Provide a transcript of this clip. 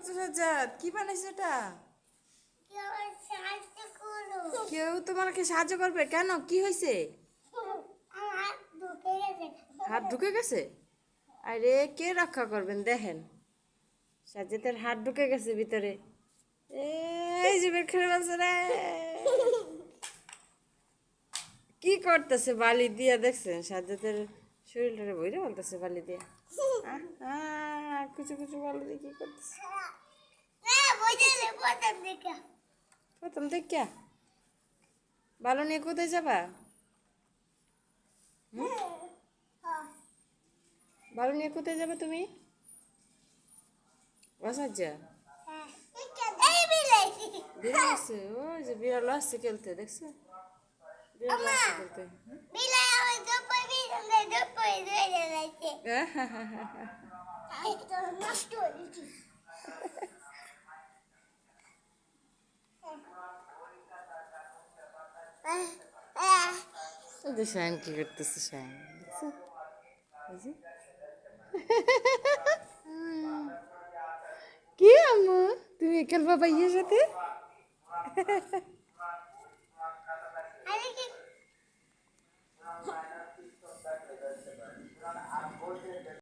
করছ সাজ্জাদ, কি বানাইছো এটা? কেউ তোমাকে সাহায্য করবে? কেন? কি হয়েছে হাত ঢুকে গেছে? আরে, কে রক্ষা করবেন? দেখেন। সাজ্জাদের হাত ঢুকে গেছে ভিতরে। এই যে বের করে বলছে রে। কি করতেছে বালি দিয়া, দেখছেন? সাজ্জাদের শরীরটারে বইরে বলতেছে বালি দিয়ে। কুচু কুচু বালি দিয়ে কি করতেছে? প্রথম দেখিয়া। ভালো নিয়ে কোথায় যাবা? ভালো নিয়ে কোথায় যাবে তুমি? অসাজ্জা বিড়াল আসছে ওই যে বিড়াল আসছে খেলতে দেখছ? বিড়াল আসছে খেলতে। যে শায়ন কি করতেছে শায়ন। কি আম্মু? তুমি খেলবা ভাইয়ের সাথে?